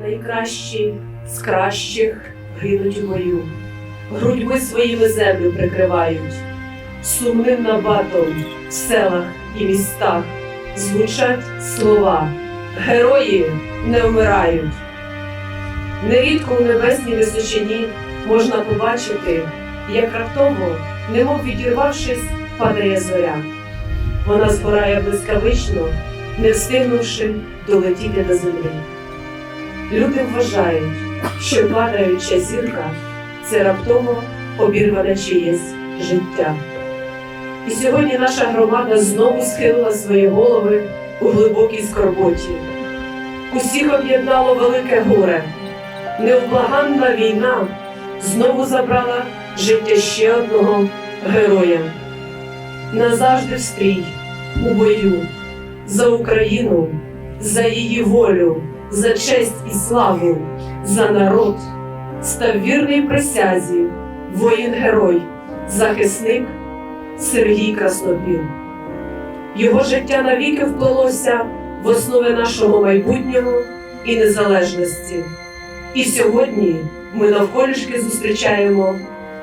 найкращі з кращих гинуть у бою, грудьми своїми землю прикривають, сумним набатом в селах і містах звучать слова Герої не вмирають. Нерідко у небесній височині можна побачити, як раптово, немов відірвавшись, падає зоря. Вона збирає блискавично, не встигнувши долетіти до землі. Люди вважають, що падаюча зірка це раптово обірване чиєсь життя. І сьогодні наша громада знову схилила свої голови у глибокій скорботі. Усіх об'єднало велике горе. Невблаганна війна знову забрала життя ще одного героя. Назавжди в стрій, у бою, за Україну, за її волю, за честь і славу, за народ, став вірний присязі, воїн-герой, захисник Сергій Краснопіл. Його життя навіки вплелося в основи нашого майбутнього і незалежності. І сьогодні ми навколішки зустрічаємо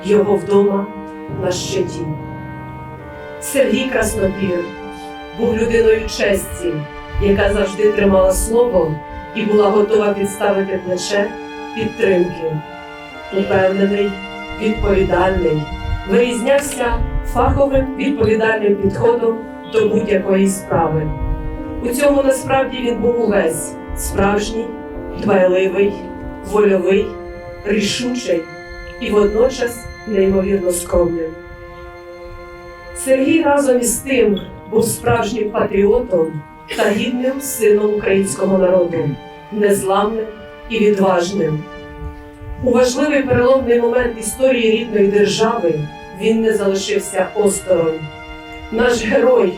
його вдома на щиті. Сергій Краснопір був людиною честі, яка завжди тримала слово і була готова підставити плече підтримки. Упевнений, відповідальний, вирізнявся фаховим відповідальним підходом до будь-якої справи. У цьому насправді він був увесь справжній, дбайливий, вольовий, рішучий і водночас неймовірно скромним. Сергій разом із тим був справжнім патріотом та гідним сином українського народу, незламним і відважним. У важливий переломний момент історії рідної держави він не залишився осторонь. Наш герой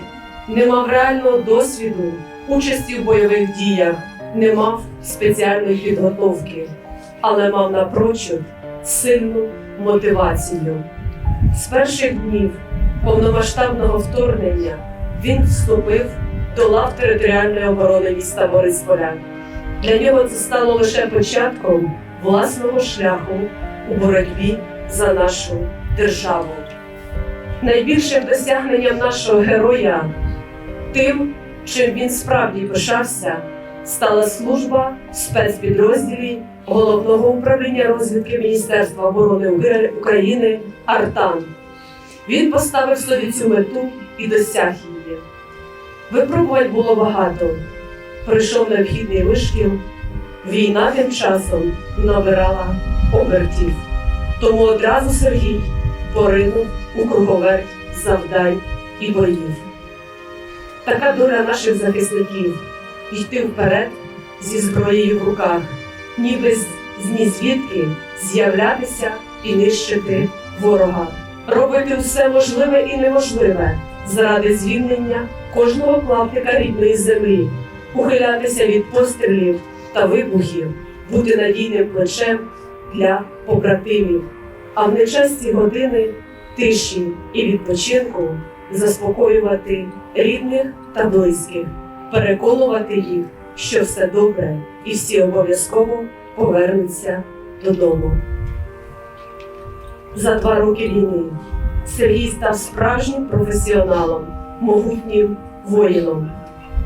не мав реального досвіду участі в бойових діях, не мав спеціальної підготовки, але мав напрочуд сильну мотивацію. З перших днів повномасштабного вторгнення він вступив до лав територіальної оборони міста Борисполя. Для нього це стало лише початком власного шляху у боротьбі за нашу державу. Найбільшим досягненням нашого героя, тим, чим він справді пишався, стала служба в спецпідрозділі Головного управління розвідки Міністерства оборони України Артан. Він поставив собі цю мету і досяг її. Випробувань було багато. Прийшов необхідний вишкіл. Війна тим часом набирала обертів. Тому одразу Сергій поринув у круговерть завдань і боїв. Така доля наших захисників йти вперед зі зброєю в руках, ніби з нізвідки з'являтися і нищити ворога, робити все можливе і неможливе заради звільнення кожного клаптика рідної землі, ухилятися від пострілів та вибухів, бути надійним плечем для побратимів, а в нечасті години тиші і відпочинку заспокоювати рідних та близьких, переконувати їх, що все добре і всі обов'язково повернуться додому. За два роки війни Сергій став справжнім професіоналом, могутнім воїном.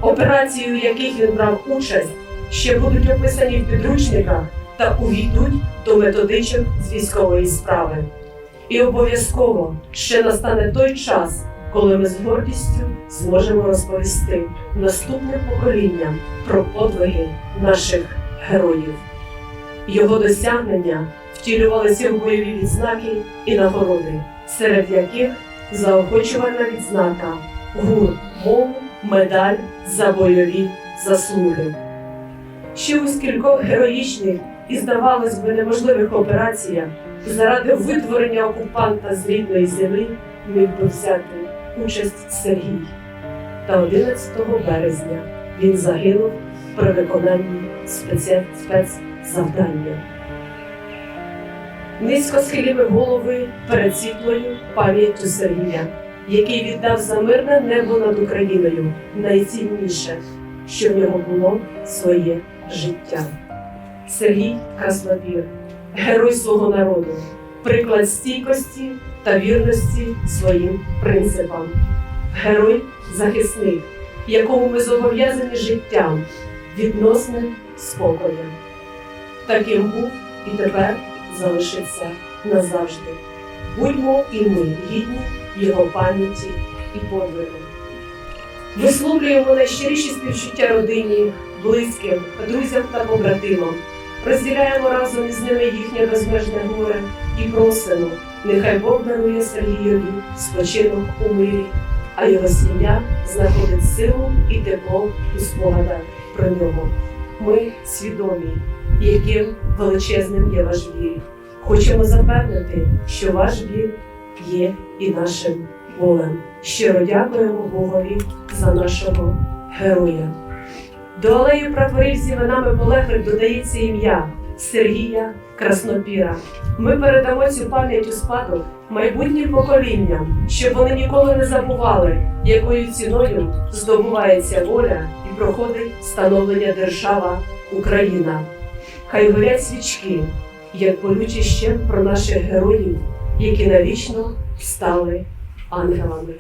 Операції, у яких він брав участь, ще будуть описані в підручниках та увійдуть до методичок з військової справи. І обов'язково ще настане той час, коли ми з гордістю зможемо розповісти наступним поколінням про подвиги наших героїв. Його досягнення втілювалися в бойові відзнаки і нагороди, серед яких заохочувальна відзнака ГУР МОВ медаль за бойові заслуги. Ще у скількох героїчних і, здавалось би, неможливих операціях заради витворення окупанта з рідної землі міг би взяти участь Сергій. Та 11 березня він загинув при виконанні спецзавдання. Низько схиліли голови перед світлою пам'яттю Сергія, який віддав за мирне небо над Україною найцінніше, що в нього було своє життя. Сергій Краснопір, герой свого народу, приклад стійкості та вірності своїм принципам, герой захисник, якому ми зобов'язані життям, відносним спокоєм. Таким був і тепер залишиться назавжди. Будьмо і ми гідні його пам'яті і подвигу. Висловлюємо найщиріші співчуття родині, близьким, друзям та побратимам. Розділяємо разом із ними їхнє безмежне горе і просимо, нехай Бог дарує Сергієві спочинок у мирі, а його сім'я знаходить силу і тепло у спогадах про нього. Ми свідомі, яким величезним є ваш біль. Хочемо запевнити, що ваш біль є і нашим болем. Щиро дякуємо Богові за нашого героя. До алеї прапорів з іменами полеглих додається ім'я Сергія Краснопіра. Ми передамо цю пам'ять у спадок майбутнім поколінням, щоб вони ніколи не забували, якою ціною здобувається воля і проходить становлення держава Україна. Хай горять свічки, як болючий ще про наших героїв, які навічно стали ангелами.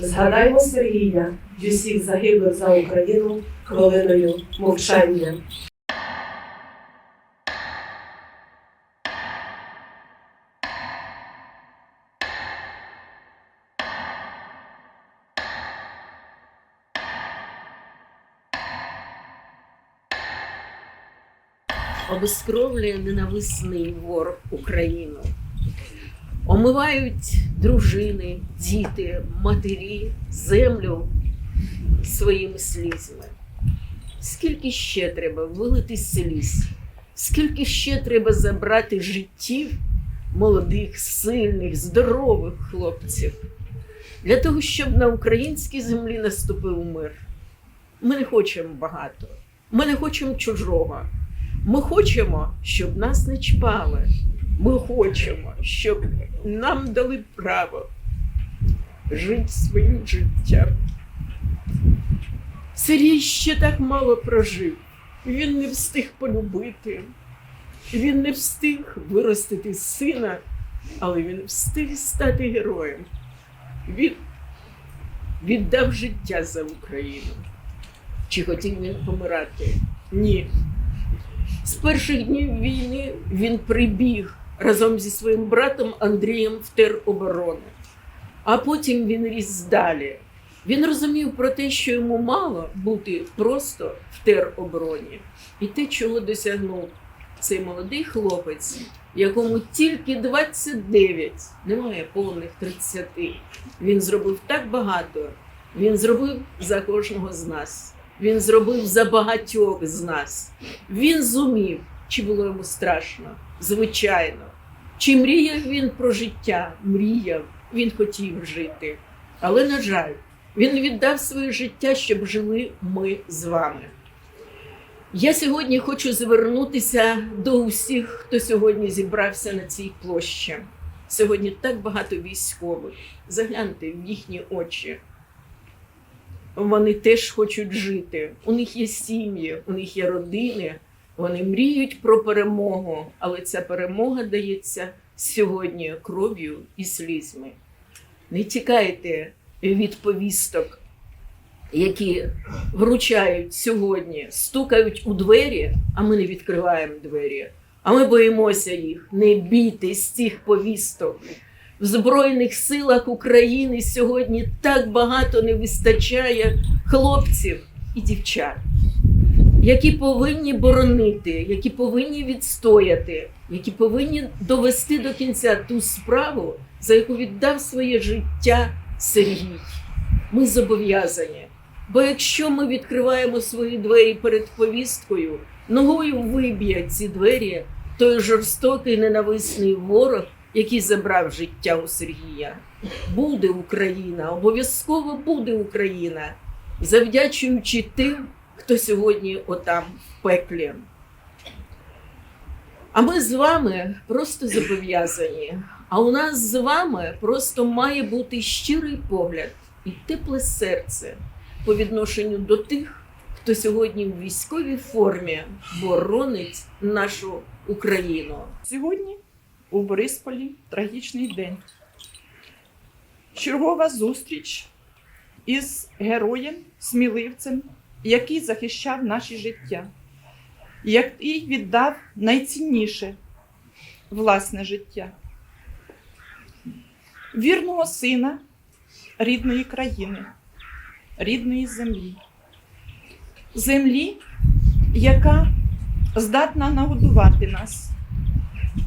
Згадаймо Сергія й усіх загиблих за Україну хвилиною мовчання. Обескровлює ненависний ворог Україну. Омивають дружини, діти, матері, землю своїми слізьми. Скільки ще треба вилити сліз, скільки ще треба забрати життів молодих, сильних, здорових хлопців для того, щоб на українській землі наступив мир. Ми не хочемо багато, ми не хочемо чужого. Ми хочемо, щоб нас не чпали. Ми хочемо, щоб нам дали право жити своїм життям. Сергій ще так мало прожив. Він не встиг полюбити, він не встиг виростити сина, але він встиг стати героєм. Він віддав життя за Україну. Чи хотів він помирати? Ні. З перших днів війни він прибіг разом зі своїм братом Андрієм в тероборони. А потім він ріс далі. Він розумів про те, що йому мало бути просто в теробороні. І те, чого досягнув цей молодий хлопець, якому тільки 29, немає повних 30. Він зробив так багато. Він зробив за кожного з нас. Він зробив за багатьох з нас. Він зумів, чи було йому страшно, звичайно. Чи мріяв він про життя? Мріяв, він хотів жити. Але, на жаль, він віддав своє життя, щоб жили ми з вами. Я сьогодні хочу звернутися до усіх, хто сьогодні зібрався на цій площі. Сьогодні так багато військових. Загляньте в їхні очі вони теж хочуть жити. У них є сім'ї, у них є родини. Вони мріють про перемогу, але ця перемога дається сьогодні кров'ю і слізьми. Не тікайте від повісток, які вручають сьогодні, стукають у двері, а ми не відкриваємо двері. А ми боїмося їх. Не бійтесь цих повісток в Збройних силах України сьогодні так багато не вистачає хлопців і дівчат, які повинні боронити, які повинні відстояти, які повинні довести до кінця ту справу, за яку віддав своє життя Сергій. Ми зобов'язані. Бо якщо ми відкриваємо свої двері перед повісткою, ногою виб'є ці двері той жорстокий ненависний ворог, який забрав життя у Сергія. Буде Україна, обов'язково буде Україна, завдячуючи тим, хто сьогодні отам в пеклі. А ми з вами просто зобов'язані. А у нас з вами просто має бути щирий погляд і тепле серце по відношенню до тих, хто сьогодні в військовій формі боронить нашу Україну. Сьогодні у Борисполі трагічний день. Чергова зустріч із героєм, сміливцем, який захищав наші життя, який віддав найцінніше власне життя, вірного сина рідної країни, рідної землі, землі, яка здатна нагодувати нас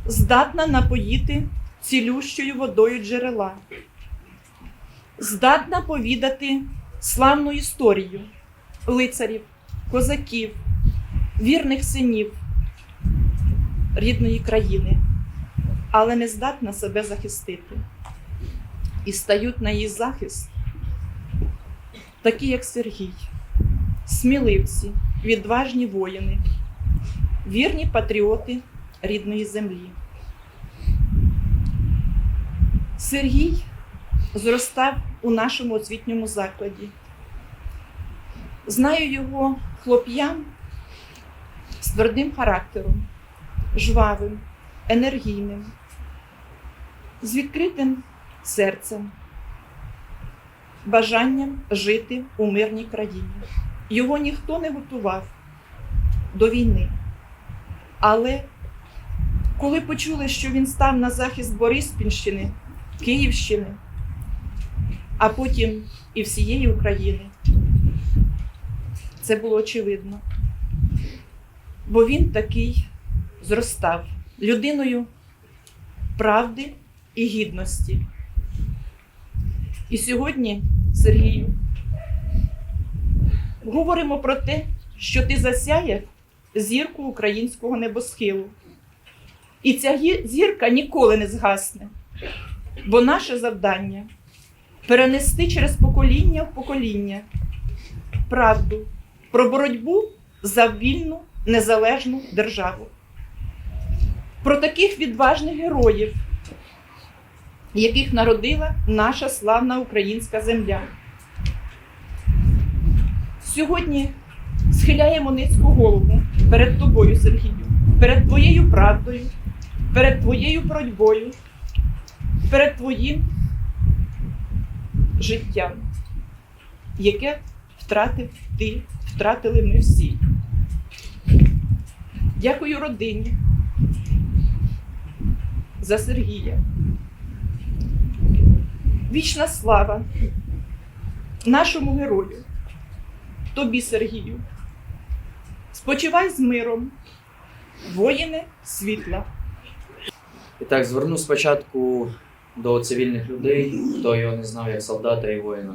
здатна напоїти цілющою водою джерела, здатна повідати славну історію лицарів, козаків, вірних синів рідної країни, але не здатна себе захистити. І стають на її захист такі, як Сергій, сміливці, відважні воїни, вірні патріоти рідної землі. Сергій зростав у нашому освітньому закладі. Знаю його хлоп'ям з твердим характером, жвавим, енергійним, з відкритим серцем, бажанням жити у мирній країні. Його ніхто не готував до війни. Але коли почули, що він став на захист Бориспільщини, Київщини, а потім і всієї України, це було очевидно. Бо він такий зростав людиною правди і гідності. І сьогодні, Сергію, говоримо про те, що ти засяяв зірку українського небосхилу. І ця зірка ніколи не згасне. Бо наше завдання перенести через покоління в покоління правду про боротьбу за вільну незалежну державу. Про таких відважних героїв, яких народила наша славна українська земля. Сьогодні схиляємо низьку голову перед тобою, Сергію, перед твоєю правдою, перед твоєю боротьбою, перед твоїм життям, яке втратив ти, втратили ми всі. Дякую родині за Сергія. Вічна слава нашому герою, тобі, Сергію. Спочивай з миром, воїни світла. І так, звернусь спочатку до цивільних людей, хто його не знав як солдата і воїна.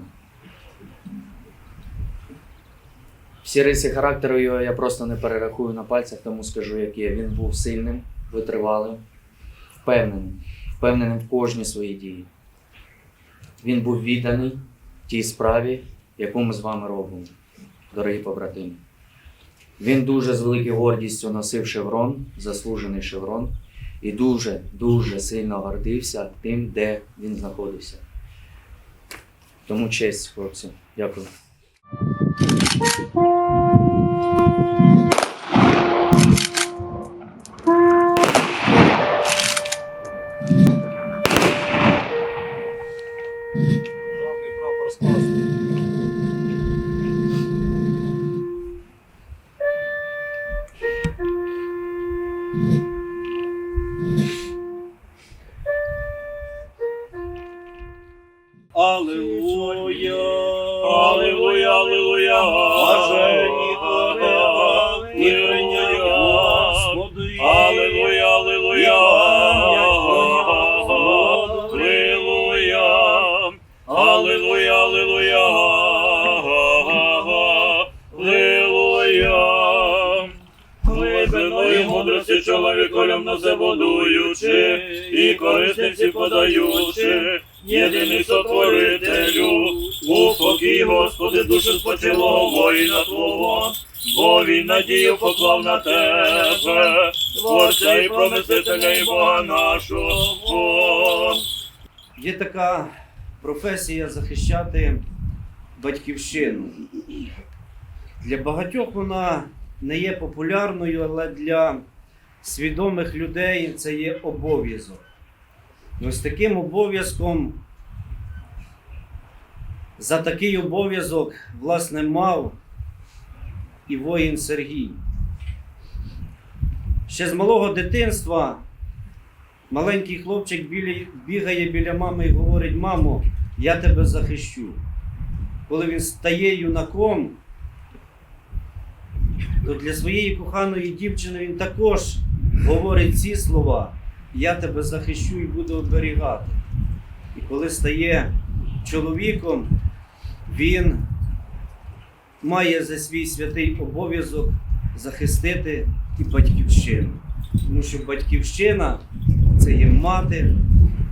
Всі риси характеру його я просто не перерахую на пальцях, тому скажу, як є. Він був сильним, витривалим, впевненим, впевненим в кожній своїй дії. Він був відданий тій справі, яку ми з вами робимо, дорогі побратими. Він дуже з великою гордістю носив шеврон, заслужений шеврон, і дуже, дуже сильно гордився тим, де він знаходився. Тому честь, хлопці. Дякую. Подаючи, єдиний сотворителю, упокій, Господи, душу спочилого воїна Твого, бо він надію поклав на Тебе, Творця і промислителя і Бога нашого. Є така професія захищати батьківщину. Для багатьох вона не є популярною, але для свідомих людей це є обов'язок. Ось таким обов'язком, за такий обов'язок, власне, мав і воїн Сергій. Ще з малого дитинства маленький хлопчик бігає біля мами і говорить: Мамо, я тебе захищу. Коли він стає юнаком, то для своєї коханої дівчини він також говорить ці слова: Я тебе захищу і буду оберігати. І коли стає чоловіком, він має за свій святий обов'язок захистити і батьківщину. Тому що батьківщина це є мати,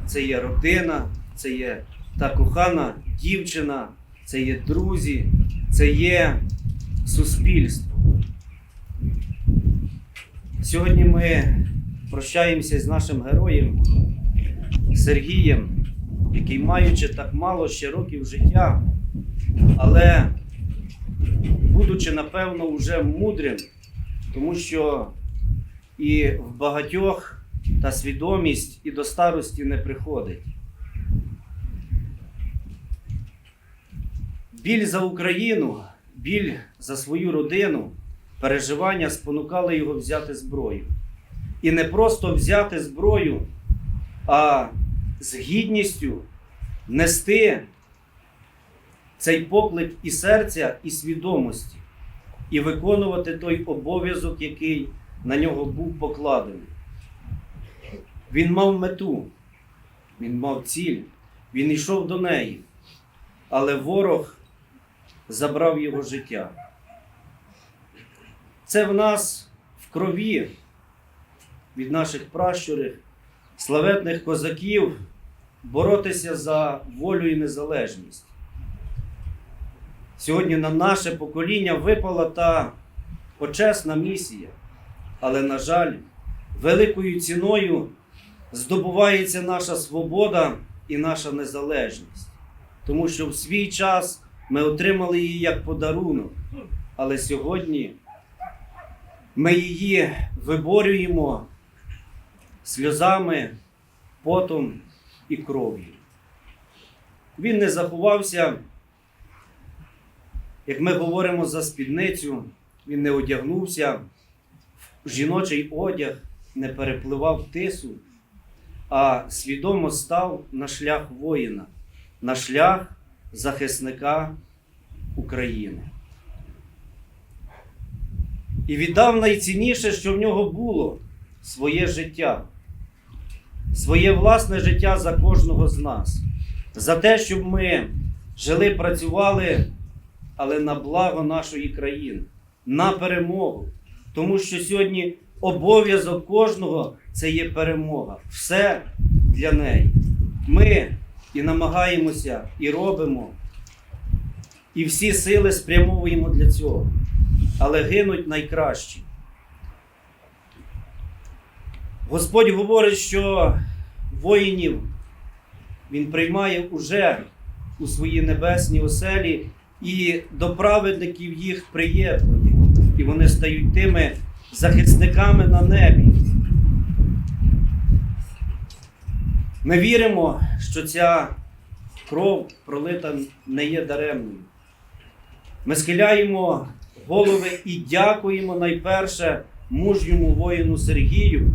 це є родина, це є та кохана дівчина, це є друзі, це є суспільство. Сьогодні ми прощаємося з нашим героєм Сергієм, який, маючи так мало ще років життя, але будучи, напевно, вже мудрим, тому що і в багатьох та свідомість і до старості не приходить. Біль за Україну, біль за свою родину, переживання спонукали його взяти зброю. І не просто взяти зброю, а з гідністю нести цей поклик і серця, і свідомості, і виконувати той обов'язок, який на нього був покладений. Він мав мету, він мав ціль, він йшов до неї, але ворог забрав його життя. Це в нас в крові від наших пращурів, славетних козаків боротися за волю і незалежність. Сьогодні на наше покоління випала та почесна місія, але, на жаль, великою ціною здобувається наша свобода і наша незалежність. Тому що в свій час ми отримали її як подарунок, але сьогодні ми її виборюємо сльозами, потом і кров'ю. Він не заховався, як ми говоримо за спідницю, він не одягнувся в жіночий одяг, не перепливав тису, а свідомо став на шлях воїна, на шлях захисника України. І віддав найцінніше, що в нього було своє життя, своє власне життя за кожного з нас, за те, щоб ми жили, працювали, але на благо нашої країни, на перемогу. Тому що сьогодні обов'язок кожного це є перемога. Все для неї. Ми і намагаємося, і робимо, і всі сили спрямовуємо для цього. Але гинуть найкращі. Господь говорить, що воїнів Він приймає уже у свої небесні оселі і до праведників їх приєднує. І вони стають тими захисниками на небі. Ми віримо, що ця кров пролита не є даремною. Ми схиляємо голови і дякуємо найперше мужньому воїну Сергію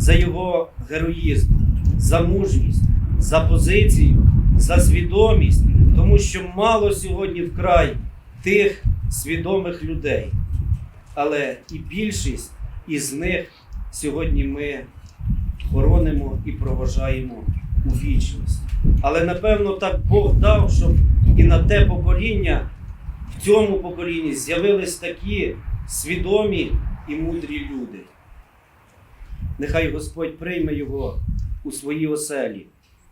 за його героїзм, за мужність, за позицію, за свідомість, тому що мало сьогодні вкрай тих свідомих людей. Але і більшість із них сьогодні ми хоронимо і проважаємо у вічність. Але напевно так Бог дав, щоб і на те покоління, в цьому поколінні з'явились такі свідомі і мудрі люди. Нехай Господь прийме його у свої оселі.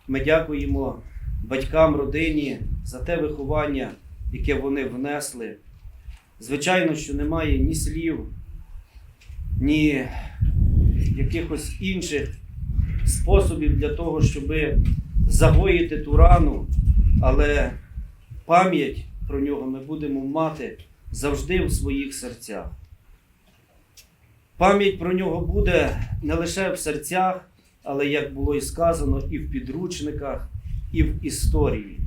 Ми дякуємо батькам, родині за те виховання, яке вони внесли. Звичайно, що немає ні слів, ні якихось інших способів для того, щоб загоїти ту рану, але пам'ять про нього ми будемо мати завжди в своїх серцях. Пам'ять про нього буде не лише в серцях, але, як було і сказано, і в підручниках, і в історії.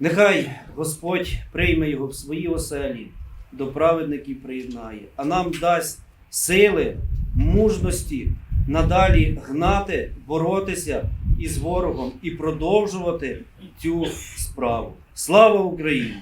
Нехай Господь прийме його в свої оселі, до праведників приєднає, а нам дасть сили, мужності надалі гнати, боротися із ворогом і продовжувати цю справу. Слава Україні!